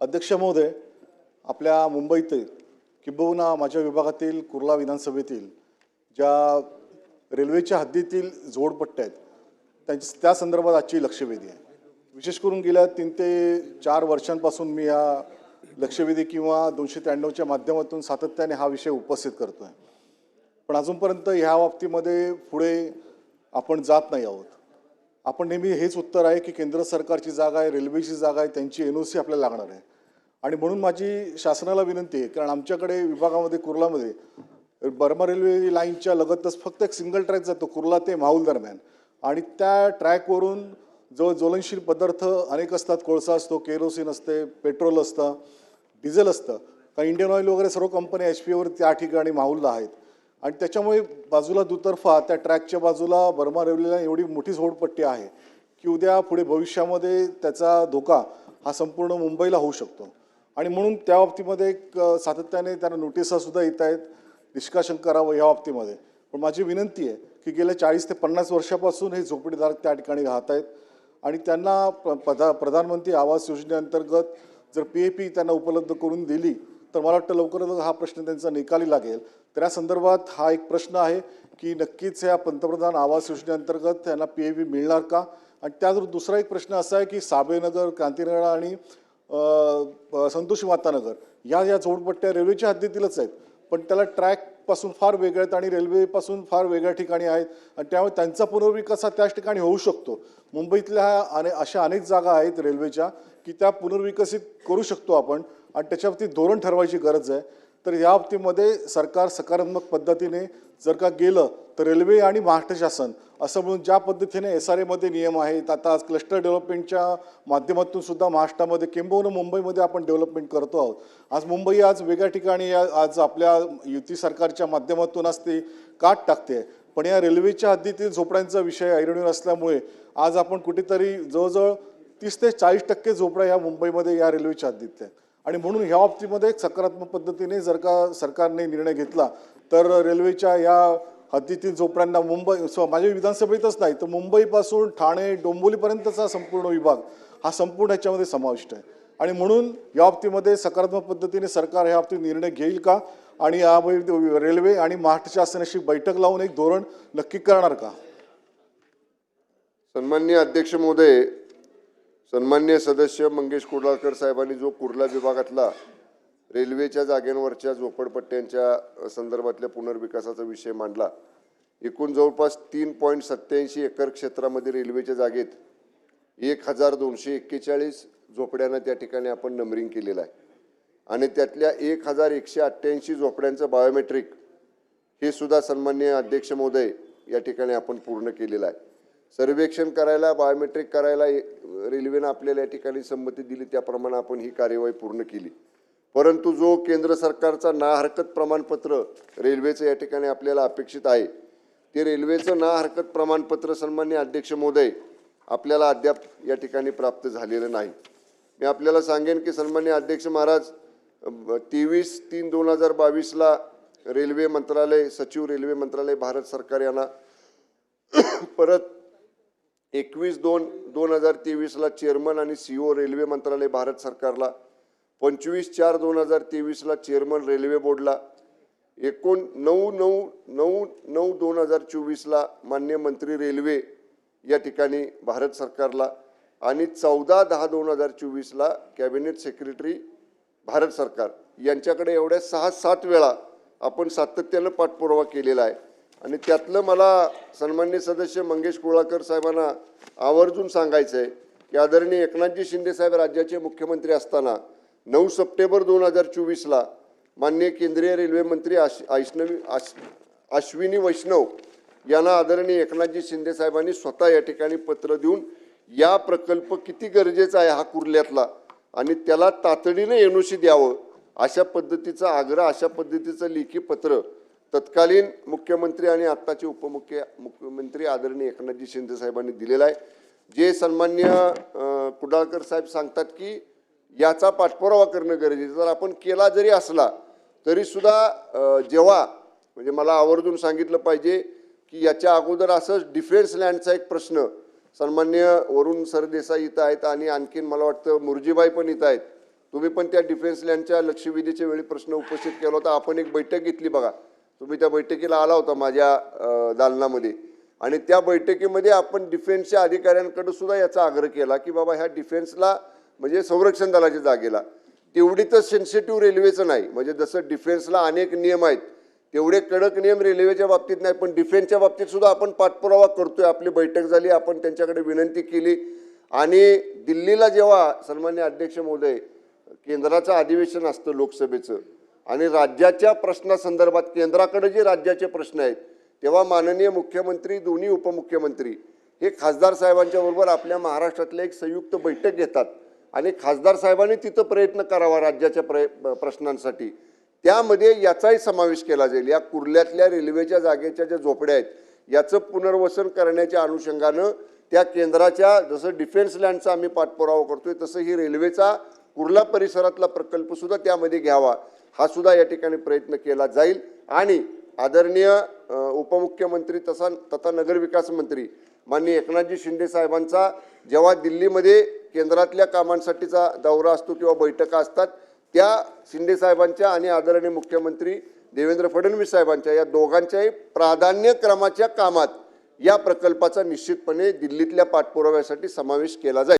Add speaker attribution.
Speaker 1: अध्यक्ष महोदय आपल्या मुंबईत किंबहुना माझ्या विभागातील कुर्ला विधानसभेतील ज्या रेल्वेच्या हद्दीतील जोडपट्ट्या आहेत त्यांची त्या संदर्भात आजची लक्षवेधी आहे. विशेष करून गेल्या तीन ते चार वर्षांपासून मी या लक्षवेधी किंवा दोनशे त्र्याण्णवच्या माध्यमातून सातत्याने हा विषय उपस्थित करतो आहे पण अजूनपर्यंत ह्या बाबतीमध्ये पुढे आपण जात नाही आहोत. आपण नेहमी हेच उत्तर आहे की केंद्र सरकारची जागा आहे रेल्वेची जागा आहे त्यांची एन ओ सी आपल्याला लागणार आहे. आणि म्हणून माझी शासनाला विनंती आहे कारण आमच्याकडे विभागामध्ये कुर्लामध्ये बर्मा रेल्वे लाईनच्या लगतच फक्त एक सिंगल ट्रॅक जातो कुर्ला ते माहुल दरम्यान. आणि त्या ट्रॅकवरून जो ज्वलनशील पदार्थ अनेक असतात कोळसा असतो केरोसिन असते पेट्रोल असतं डिझेल असतं. तर इंडियन ऑइल वगैरे सर्व कंपन्या एच पीवर त्या ठिकाणी माहुलला आहेत. आणि त्याच्यामुळे बाजूला दुतर्फा त्या ट्रॅकच्या बाजूला बर्मा रेल्वेला एवढी मोठी झोडपट्टी आहे की उद्या पुढे भविष्यामध्ये त्याचा धोका हा संपूर्ण मुंबईला होऊ शकतो. आणि म्हणून त्या बाबतीमध्ये एक सातत्याने त्यांना नोटिसासुद्धा येत आहेत निष्कासन करावं या बाबतीमध्ये. पण माझी विनंती आहे की गेल्या चाळीस ते पन्नास वर्षापासून हे झोपडीदार त्या ठिकाणी राहत आहेत. आणि त्यांना प- प्रधा प्रधानमंत्री आवास योजनेअंतर्गत जर पी ए पी त्यांना उपलब्ध करून दिली तर मला वाटतं लवकरच हा प्रश्न त्यांचा निकाली लागेल. तर या संदर्भात हा एक प्रश्न आहे की नक्कीच या पंतप्रधान आवास योजनेअंतर्गत त्यांना पी ए व्ही मिळणार का? आणि त्याचबरोबर दुसरा एक प्रश्न असा आहे की साबेनगर क्रांतीनगर आणि संतोषी मातानगर या या जोडपट्ट्या रेल्वेच्या हद्दीतीलच आहेत. पण त्याला ट्रॅकपासून फार वेगळ्या आहेत आणि रेल्वेपासून फार वेगळ्या ठिकाणी आहेत. आणि त्यामुळे त्यांचा पुनर्विकास हा त्याच ठिकाणी होऊ शकतो. मुंबईतल्या अने अशा अनेक जागा आहेत रेल्वेच्या की त्या पुनर्विकसित करू शकतो आपण. आणि त्याच्यावरती धोरण ठरवायची गरज आहे. तर या बाबतीमध्ये सरकार सकारात्मक पद्धतीने जर का गेलं तर रेल्वे आणि महाराष्ट्र शासन असं म्हणून ज्या पद्धतीने एस आर एमध्ये नियम आहेत आता आज क्लस्टर डेव्हलपमेंटच्या माध्यमातून सुद्धा महाराष्ट्रामध्ये किंबहुना मुंबईमध्ये आपण डेव्हलपमेंट करतो आहोत. आज मुंबई आज वेगळ्या ठिकाणी या- आज आपल्या युती सरकारच्या माध्यमातून आज ती काट टाकते. पण या रेल्वेच्या हद्दीतील झोपड्यांचा विषय ऐरणीवर असल्यामुळे आज आपण कुठेतरी जवळजवळ तीस ते चाळीस टक्के झोपड्या या मुंबईमध्ये या रेल्वेच्या हद्दीत आहेत. आणि म्हणून ह्या बाबतीमध्ये एक सकारात्मक पद्धतीने जर का सरकारने निर्णय घेतला तर रेल्वेच्या या हद्दीतील झोपड्यांना मुंबई माझ्या विधानसभेतच नाही तर मुंबईपासून ठाणे डोंबोलीपर्यंतचा संपूर्ण विभाग हा संपूर्ण ह्याच्यामध्ये समाविष्ट आहे. आणि म्हणून या बाबतीमध्ये सकारात्मक पद्धतीने सरकार ह्या बाबतीत निर्णय घेईल का? आणि या रेल्वे आणि महाराष्ट्र शासनाशी बैठक लावून एक धोरण नक्की करणार का?
Speaker 2: सन्मान्य अध्यक्ष महोदय सन्मान्य सदस्य मंगेश कुर्लाकर साहेबांनी जो कुर्ला विभागातला रेल्वेच्या जागेंवरच्या झोपडपट्ट्यांच्या संदर्भातल्या पुनर्विकासाचा विषय मांडला एकूण जवळपास तीन पॉईंट सत्त्याऐंशी एकर क्षेत्रामध्ये रेल्वेच्या जागेत एक हजार दोनशे एक्केचाळीस झोपड्यांना त्या ठिकाणी आपण नंबरिंग केलेलं आहे. आणि त्यातल्या एक हजार एकशे अठ्ठ्याऐंशी झोपड्यांचं बायोमेट्रिक हे सुद्धा सन्मान्य अध्यक्ष महोदय या ठिकाणी आपण पूर्ण केलेलं आहे. सर्वेक्षण करायला बायोमेट्रिक करायला रेल्वेनं आपल्याला या ठिकाणी संमती दिली त्याप्रमाणे आपण ही कार्यवाही पूर्ण केली. परंतु जो केंद्र सरकारचा ना हरकत प्रमाणपत्र रेल्वेचं या ठिकाणी आपल्याला अपेक्षित आहे ते रेल्वेचं ना हरकत प्रमाणपत्र सन्मान्य अध्यक्ष महोदय आपल्याला अद्याप या ठिकाणी प्राप्त झालेलं नाही. मी आपल्याला सांगेन की सन्मान्य अध्यक्ष महाराज तेवीस तीन दोन हजार बावीसला रेल्वे मंत्रालय सचिव रेल्वे मंत्रालय भारत सरकार यांना परत एकवीस दोन दोन हजार तेवीसला चेअरमन आणि सी ओ रेल्वे मंत्रालय भारत सरकारला पंचवीस चार दोन हजार तेवीसला चेअरमन रेल्वे बोर्डला एकोण नऊ नऊ नऊ नऊ दोन हजार चोवीसला मान्य मंत्री रेल्वे या ठिकाणी भारत सरकारला आणि चौदा दहा दोन हजार चोवीसला कॅबिनेट सेक्रेटरी भारत सरकार. यांच्याकडे एवढ्या सहा सात वेळा आपण सातत्यानं पाठपुरावा केलेला आहे. आणि त्यातलं मला सन्मान्य सदस्य मंगेश कुळाकर साहेबांना आवर्जून सांगायचं आहे की आदरणीय एकनाथजी शिंदेसाहेब राज्याचे मुख्यमंत्री असताना नऊ सप्टेंबर दोन हजार चोवीसला माननीय केंद्रीय रेल्वे मंत्री आश आश्नवी आश अश्विनी वैष्णव यांना आदरणीय एकनाथजी शिंदे साहेबांनी स्वतः या ठिकाणी पत्र देऊन या प्रकल्प किती गरजेचा आहे हा कुर्ल्यातला आणि त्याला तातडीने एनओसी द्यावं अशा पद्धतीचा आग्रह अशा पद्धतीचं लेखी पत्र तत्कालीन मुख्यमंत्री आणि आत्ताचे उपमुख्य मुख्यमंत्री आदरणीय एकनाथजी शिंदे साहेबांनी दिलेलं आहे. जे सन्मान्य कुडाळकर साहेब सांगतात की याचा पाठपुरावा करणं गरजेचं जर आपण केला जरी असला तरीसुद्धा जेव्हा म्हणजे मला आवर्जून सांगितलं पाहिजे की याच्या अगोदर असं डिफेन्स लँडचा एक प्रश्न सन्मान्य वरुण सरदेसाई इथं आहेत आणि आणखीन मला वाटतं मुरजीबाई पण इथं आहेत. तुम्ही पण त्या डिफेन्स लँडच्या लक्षवेधीच्या वेळी प्रश्न उपस्थित केला होता. आपण एक बैठक घेतली बघा. तुम्ही त्या बैठकीला आला होता माझ्या दालनामध्ये. आणि त्या बैठकीमध्ये आपण डिफेन्सच्या अधिकाऱ्यांकडे सुद्धा याचा आग्रह केला की बाबा ह्या डिफेन्सला म्हणजे संरक्षण दलाच्या जागेला. तेवढी तर सेन्सिटिव्ह रेल्वेचं नाही. म्हणजे जसं डिफेन्सला अनेक नियम आहेत तेवढे कडक नियम रेल्वेच्या बाबतीत नाही पण डिफेन्सच्या बाबतीत सुद्धा आपण पाठपुरावा करतोय. आपली बैठक झाली आपण त्यांच्याकडे विनंती केली. आणि दिल्लीला जेव्हा सन्मान्य अध्यक्ष महोदय केंद्राचं अधिवेशन असतं लोकसभेचं आणि राज्याच्या प्रश्नासंदर्भात केंद्राकडे जे राज्याचे प्रश्न आहेत तेव्हा माननीय मुख्यमंत्री दोन्ही उपमुख्यमंत्री हे खासदार साहेबांच्या बरोबर आपल्या महाराष्ट्रातल्या एक संयुक्त बैठक घेतात आणि खासदार साहेबांनी तिथं प्रयत्न करावा राज्याच्या प्रय प्रश्नांसाठी. त्यामध्ये याचाही समावेश केला जाईल. या कुर्ल्यातल्या रेल्वेच्या जागेच्या ज्या झोपड्या आहेत याचं पुनर्वसन करण्याच्या अनुषंगानं त्या केंद्राच्या जसं डिफेन्स लँडचा आम्ही पाठपुरावा करतोय तसं ही रेल्वेचा कुर्ला परिसरातला प्रकल्पसुद्धा त्यामध्ये घ्यावा. हा सुद्धा या ठिकाणी प्रयत्न केला जाईल. आणि आदरणीय उपमुख्यमंत्री तसा तथा नगरविकास मंत्री माननीय एकनाथजी शिंदे साहेबांचा जेव्हा दिल्लीमध्ये केंद्रातल्या कामांसाठीचा दौरा असतो किंवा बैठका असतात त्या शिंदे साहेबांच्या आणि आदरणीय मुख्यमंत्री देवेंद्र फडणवीस साहेबांच्या या दोघांच्याही प्राधान्यक्रमाच्या कामात या प्रकल्पाचा निश्चितपणे दिल्लीतल्या पाठपुराव्यासाठी समावेश केला जाईल.